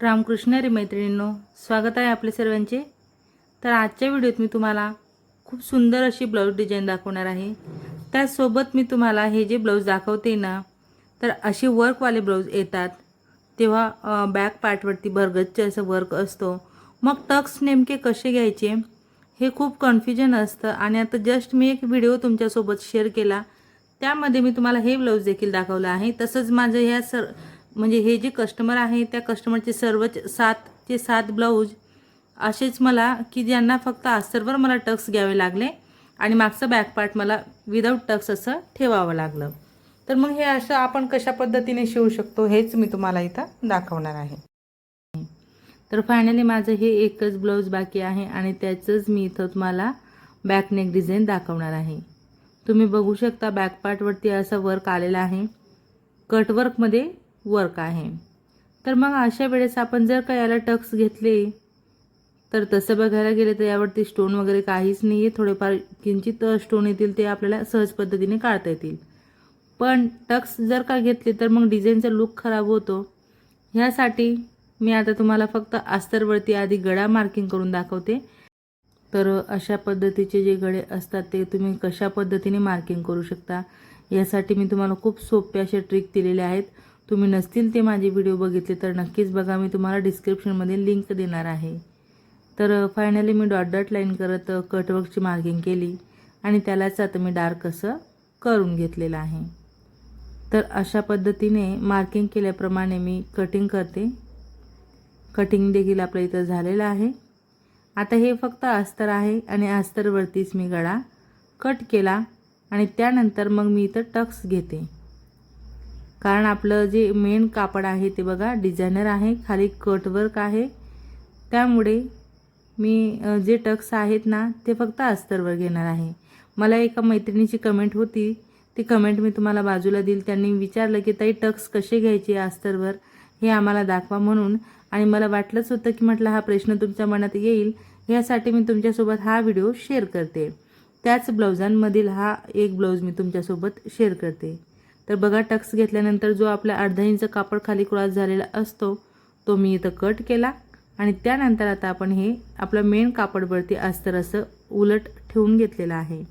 रामकृष्ण रे मैत्रिणींनो स्वागत आहे आपले सर्वांचे. तर आजच्या व्हिडिओत मी तुम्हाला खूप सुंदर अशी ब्लाऊज डिझाईन दाखवणार आहे. त्याचसोबत मी तुम्हाला हे जे ब्लाऊज दाखवते ना तर असे वर्कवाले ब्लाऊज येतात. तेव्हा बॅक पार्टवरती भरगच्च असं वर्क असतो. मग टक्स नेमके कसे घ्यायचे हे खूप कन्फ्युजन असतं. आणि आता जस्ट मी एक व्हिडिओ तुमच्यासोबत शेअर केला. त्यामध्ये मी तुम्हाला हे ब्लाऊज देखील दाखवलं आहे. तसंच माझं ह्या सर म्हणजे हे जे कस्टमर आहे त्या कस्टमरचे सर्वच सातचे सात ब्लाऊज असेच मला की ज्यांना फक्त आस्तरवर मला टक्स घ्यावे लागले आणि मागचं बॅकपार्ट मला विदाऊट टक्स असं ठेवावं लागलं. तर मग हे असं आपण कशा पद्धतीने शिवू शकतो हेच मी तुम्हाला इथं दाखवणार आहे. तर फायनली माझं हे एकच ब्लाऊज बाकी आहे आणि त्याचंच मी इथं तुम्हाला बॅकनेक डिझाईन दाखवणार आहे. तुम्ही बघू शकता बॅकपार्टवरती असं वर्क आलेलं आहे. कटवर्कमध्ये वर्क आहे. तर मग अशा वेळेस आपण जर का याला टक्स घेतले तर तसं बघायला गेले तर यावरती स्टोन वगैरे काहीच नाही आहे थोडेफार किंचित स्टोन येतील ते आपल्याला सहज पद्धतीने काढता येतील. पण टक्स जर का घेतले तर मग डिझाईनचा लुक खराब होतो. ह्यासाठी मी आता तुम्हाला फक्त अस्तरवरती आधी गळा मार्किंग करून दाखवते. तर अशा पद्धतीचे जे गळे असतात ते तुम्ही कशा पद्धतीने मार्किंग करू शकता? यासाठी मी तुम्हाला खूप सोपे असे ट्रिक दिलेले आहेत. तुम्ही नसतील ते माझे व्हिडिओ बघितले तर नक्कीच बघा मी तुम्हाला डिस्क्रिप्शनमध्ये लिंक देणार आहे. तर फायनली मी डॉट डॉट लाईन करत कटवर्कची मार्किंग केली आणि त्यालाच आता मी डार्क असं करून घेतलेलं आहे. तर अशा पद्धतीने मार्किंग केल्याप्रमाणे मी कटिंग करते. कटिंग देखील आपलं इथं झालेलं आहे. आता हे फक्त अस्तर आहे आणि अस्तरवरतीच मी गळा कट केला आणि त्यानंतर मग मी इथं टक्स घेते. कारण आपलं जे मेन कापड आहे ते बघा डिझायनर आहे खाली कटवर्क आहे. त्यामुळे मी जे टक्स आहेत ना ते फक्त अस्तरवर घेणार आहे. मला एका मैत्रिणीची कमेंट होती. ती कमेंट मी तुम्हाला बाजूला देईल. त्यांनी विचारलं की ताई टक्स कसे घ्यायचे अस्तरवर हे आम्हाला दाखवा म्हणून. आणि मला वाटलंच होतं की म्हटलं हा प्रश्न तुमच्या मनात येईल. यासाठी मी तुमच्यासोबत हा व्हिडिओ शेअर करते. त्याच ब्लाउजांमधील हा एक ब्लाऊज मी तुमच्यासोबत शेअर करते. तर बघा टक्स घेतल्यानंतर जो आपला अर्धा इंच कापड खाली क्रॉस झालेला असतो तो मी इथं कट केला. आणि त्यानंतर आता आपण हे आपलं मेन कापडवरती अस्तर असं उलट ठेवून घेतलेलं आहे.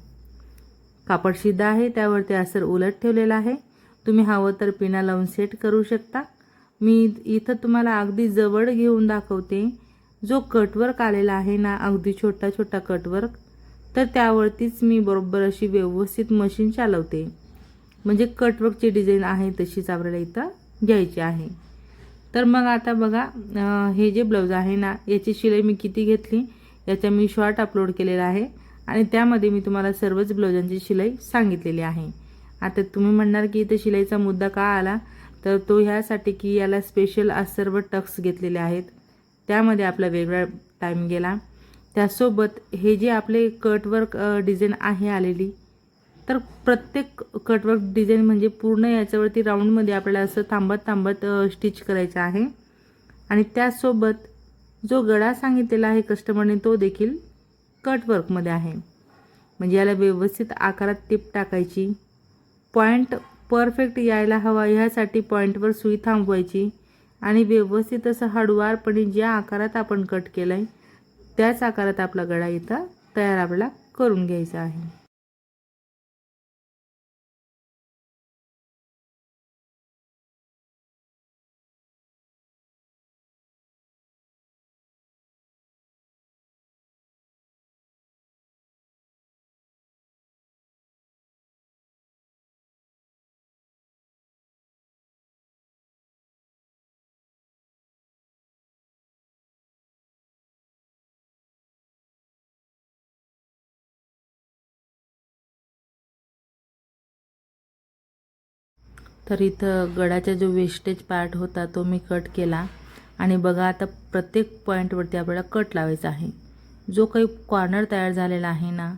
कापड शिद्धा आहे त्यावरती अस्तर उलट ठेवलेलं आहे. तुम्ही हवं तर पिना लावून सेट करू शकता. मी इथं तुम्हाला अगदी जवळ घेऊन दाखवते. जो कटवर्क आलेला आहे ना अगदी छोटा छोटा कटवर्क तर त्यावरतीच मी बरोबर अशी व्यवस्थित मशीन चालवते. म्हणजे कटवर्कची डिझाईन आहे तशीच आपल्याला इथं घ्यायची आहे. तर मग आता बघा हे जे ब्लाऊज आहे ना याची शिलाई मी किती घेतली याचा मी शॉर्ट अपलोड केलेला आहे आणि त्यामध्ये मी तुम्हाला सर्वच ब्लाऊजांची शिलाई सांगितलेली आहे. आता तुम्ही म्हणणार की इथं शिलाईचा मुद्दा का आला? तर तो ह्यासाठी की याला स्पेशल आज सर्व टक्स घेतलेले आहेत. त्यामध्ये आपला वेगळा टाईम गेला. त्यासोबत हे जे आपले कटवर्क डिझाईन आहे आलेली तर प्रत्येक कटवर्क डिझाईन म्हणजे पूर्ण याच्यावरती राऊंडमध्ये आपल्याला असं थांबत थांबत स्टिच करायचं आहे. आणि त्यासोबत जो गळा सांगितलेला आहे कस्टमरने तो देखील कटवर्कमध्ये आहे. म्हणजे याला व्यवस्थित आकारात टिप टाकायची. पॉईंट परफेक्ट यायला हवा ह्यासाठी पॉईंटवर सुई थांबवायची. आणि व्यवस्थित असं हळूवारपणे ज्या आकारात आपण कट केलं आहे त्याच आकारात आपला गळा इथं तयार आपल्याला करून घ्यायचा आहे. तर इथं गडाचा जो वेस्टेज पार्ट होता तो मी कट केला. आणि बघा आता प्रत्येक पॉईंटवरती आपल्याला कट लावायचा आहे. जो काही कॉर्नर तयार झालेला आहे ना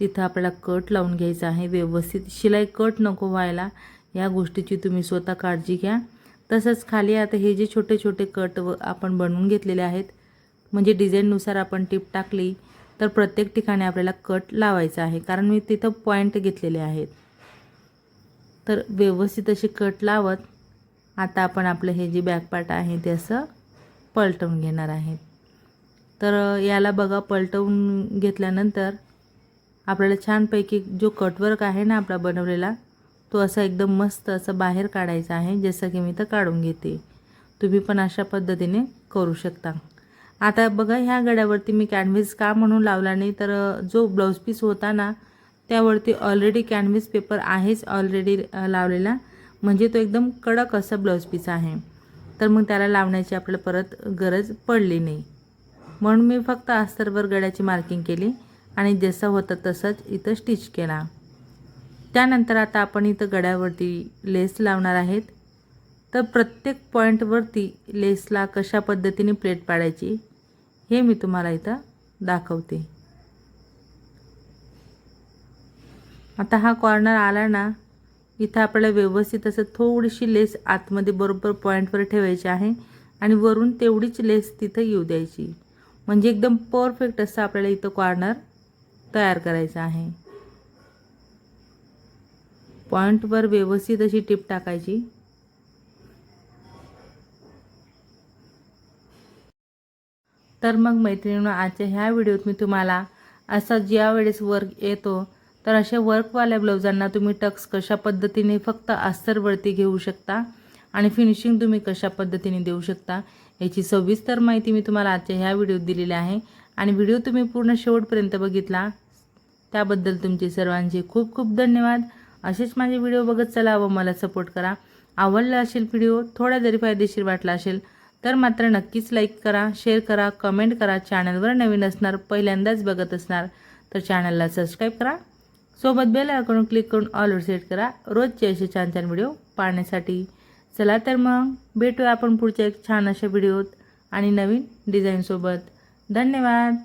तिथं आपल्याला कट लावून घ्यायचा आहे. व्यवस्थित शिलाई कट नको व्हायला या गोष्टीची तुम्ही स्वतः काळजी घ्या. तसंच खाली आता हे जे छोटे छोटे कट व आपण बनवून घेतलेले आहेत म्हणजे डिझाईननुसार आपण टिप टाकली तर प्रत्येक ठिकाणी आपल्याला कट लावायचा आहे. कारण मी तिथं पॉईंट घेतलेले आहेत. तर व्यवस्थित अशी कट लावत आता आपण आपलं हे जे बॅकपार्ट आहे ते असं पलटवून घेणार आहेत तर याला बघा पलटवून घेतल्यानंतर आपल्याला छानपैकी जो कटवर्क आहे ना आपला बनवलेला तो असा एकदम मस्त असं बाहेर काढायचा आहे जसं की मी तर काढून घेते. तुम्ही पण अशा पद्धतीने करू शकता. आता बघा ह्या गड्यावरती मी कॅनव्हिस का म्हणून लावला नाही तर जो ब्लाऊज पीस होता ना त्यावरती ऑलरेडी कॅनव्हिस पेपर आहेच ऑलरेडी लावलेला. म्हणजे तो एकदम कडक असा ब्लाऊज पीस आहे. तर मग त्याला लावण्याची आपल्याला परत गरज पडली नाही. म्हणून मी फक्त अस्तरभर गड्याची मार्किंग केली आणि जसं होतं तसंच इथं स्टिच केला. त्यानंतर आता आपण इथं गड्यावरती लेस लावणार आहेत. तर प्रत्येक पॉईंटवरती लेसला कशा पद्धतीने प्लेट पाडायची हे मी तुम्हाला इथं दाखवते. आता हा कॉर्नर आला ना इथं आपल्याला व्यवस्थित असं थोडीशी लेस आतमध्ये बरोबर पॉईंटवर ठेवायची आहे आणि वरून तेवढीच लेस तिथं येऊ द्यायची. म्हणजे एकदम परफेक्ट असं आपल्याला इथं कॉर्नर तयार करायचं आहे. पॉईंटवर व्यवस्थित अशी टिप टाकायची. तर मग मैत्रिणीनं आजच्या ह्या व्हिडिओत मी तुम्हाला असा ज्या वेळेस वर्क येतो तर अशा वर्कवाल्या ब्लाऊजांना तुम्ही टक्स कशा पद्धतीने फक्त अस्तरवरती घेऊ शकता? आणि फिनिशिंग तुम्ही कशा पद्धतीने देऊ शकता? याची सविस्तर माहिती मी तुम्हाला आजच्या ह्या व्हिडिओत दिलेली आहे. आणि व्हिडिओ तुम्ही पूर्ण शेवटपर्यंत बघितला त्याबद्दल तुमचे सर्वांचे खूप खूप धन्यवाद. असेच माझे व्हिडिओ बघत चला व मला सपोर्ट करा. आवडला असेल व्हिडिओ थोडा जरी फायदेशीर वाटला असेल तर मात्र नक्कीच लाईक करा शेअर करा कमेंट करा. चॅनलवर नवीन असणार पहिल्यांदाच बघत असणार तर चॅनलला सबस्क्राईब करा. सोबत बेल आयकॉन क्लिक करून ऑलवर सेट करा. रोजचे असे छान छान व्हिडिओ पाहण्यासाठी. चला तर मग भेटूया आपण पुढच्या एक छान अशा व्हिडिओत आणि नवीन डिझाईनसोबत धन्यवाद.